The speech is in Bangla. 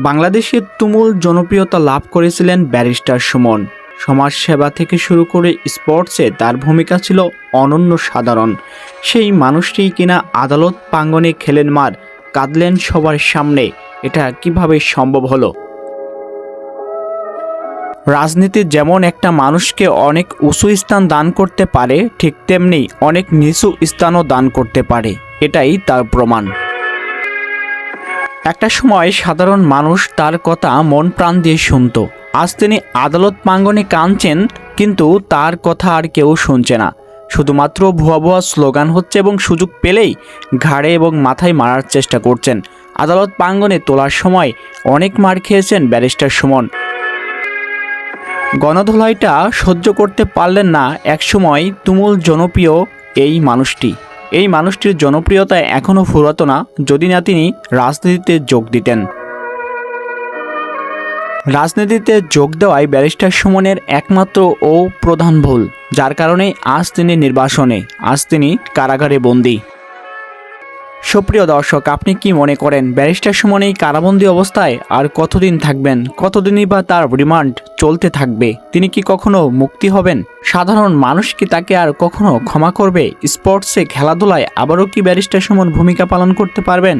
বাংলাদেশে তুমুল জনপ্রিয়তা লাভ করেছিলেন ব্যারিস্টার সুমন। সমাজ সেবা থেকে শুরু করে স্পোর্টসে তার ভূমিকা ছিল অনন্য সাধারণ। সেই মানুষটি কিনা আদালত প্রাঙ্গনে খেলেন মার, কাঁদলেন সবার সামনে। এটা কীভাবে সম্ভব হলো? রাজনীতি যেমন একটা মানুষকে অনেক উঁচু স্থান দান করতে পারে, ঠিক তেমনি অনেক নিচু স্থানও দান করতে পারে। এটাই তার প্রমাণ। একটা সময় সাধারণ মানুষ তার কথা মন প্রাণ দিয়ে শুনত। আজ তিনি আদালত প্রাঙ্গনে কাঁদছেন, কিন্তু তার কথা আর কেউ শুনছে না। শুধুমাত্র ভুয়া ভুয়া স্লোগান হচ্ছে এবং সুযোগ পেলেই ঘাড়ে এবং মাথায় মারার চেষ্টা করছেন। আদালত প্রাঙ্গনে তোলার সময় অনেক মার খেয়েছেন ব্যারিস্টার সুমন। গণধোলাইটা সহ্য করতে পারলেন না একসময় তুমুল জনপ্রিয় এই মানুষটি। এই মানুষটির জনপ্রিয়তা এখনও ফুরাতো না, যদি না তিনি রাজনীতিতে যোগ দিতেন। রাজনীতিতে যোগ দেওয়ায় ব্যারিস্টার সুমনের একমাত্র ও প্রধান ভুল, যার কারণে আজ তিনি নির্বাসনে, আজ তিনি কারাগারে বন্দী। সুপ্রিয় দর্শক, আপনি কি মনে করেন ব্যারিস্টার সুমন এই কারাবন্দী অবস্থায় আর কতদিন থাকবেন? কতদিনই বা তার রিমান্ড চলতে থাকবে? তিনি কি কখনো মুক্তি হবেন? সাধারণ মানুষ কি তাকে আর কখনো ক্ষমা করবে? স্পোর্টসে খেলাধুলায় আবারও কি ব্যারিস্টার সুমন ভূমিকা পালন করতে পারবেন?